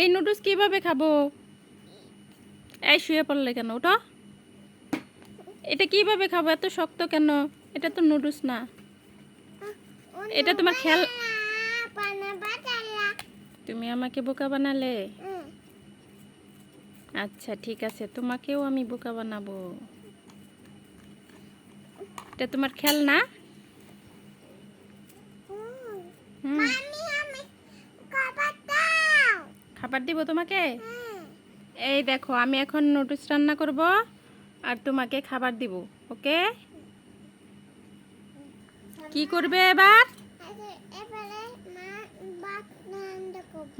এই নুডলস কীভাবে খাব? এই শুয়ে পড়লে কেন? ওটা এটা কীভাবে খাব? এত শক্ত কেন? এটা তো নুডলস না। এটা তোমার খেল তুমি আমাকে বোকা বানালে? আচ্ছা ঠিক আছে। তোমাকেও আমি বোকা বানাবো। এটা তোমার খেলনা হুম খাবার দিব তোমাকে? এই দেখো, আমি এখন নুডলস রান্না করব আর তোমাকে খাবার দিব ওকে কি করবে এবার?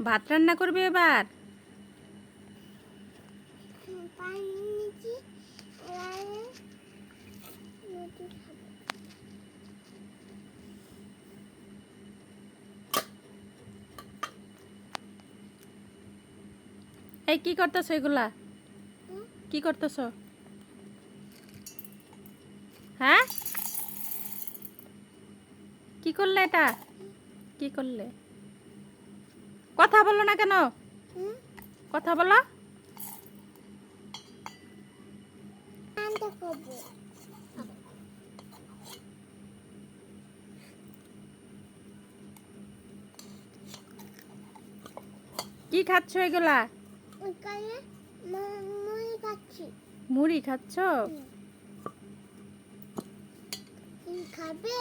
ভাত রান্না করবে এবার? এই, কি করতেছো এগুলা? কি করতেছো? হ্যাঁ? কি করলে এটা? কি করলে? কথা বলো না কেন? কথা বলো। কি খাচ্ছ এগুলা? মুড়ি খাচ্ছ। খাবে?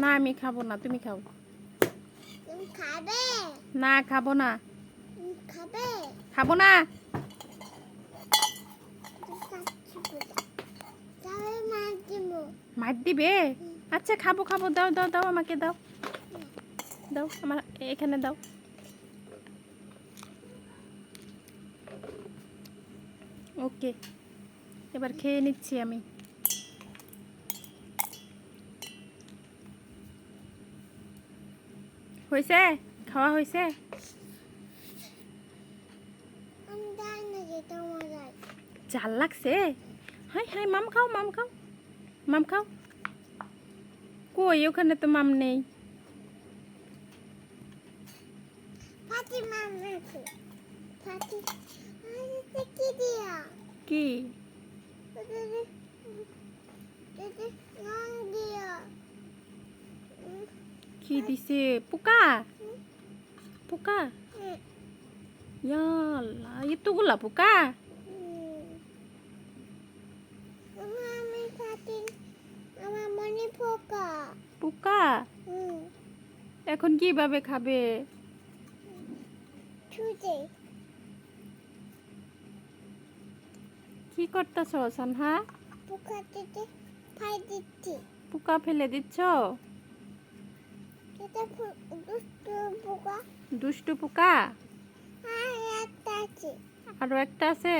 না আমি খাব না তুমি খাও। তুমি খাবে? না খাব না। খাবে? খাব না। মার দিবে? আচ্ছা খাব খাব দাও দাও দাও আমাকে দাও। দাও আমার এখানে দাও। ওকে এবার খেয়ে নিচ্ছি আমি। হয়েছে? খাওয়া হয়েছে? জাল লাগছে? হাই হাই মাম খাও মাম খাও মাম খাও। কই ওখানে তো মাম নেই। কি দিছে? পোকা? পোকা? ইয়াল্লা এতগুলা পোকা? পোকা। পোকা? এখন কীভাবে খাবে? ছুটে কি করতেছ সানহা পোকা দিতে ফাই দিচ্ছি। পোকা ফেলে দিচ্ছ? এটা ফু- পোকা। দুষ্টু পোকা? আর একটা আছে। আরও একটা আছে?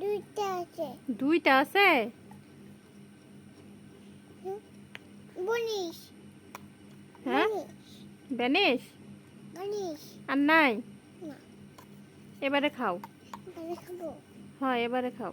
দুইটা আছে। দুইটা আছে? বনিস হ্যাঁ? বনিস আর নাই? এবারে খাও। খাব। হ্যাঁ এবারে খাও।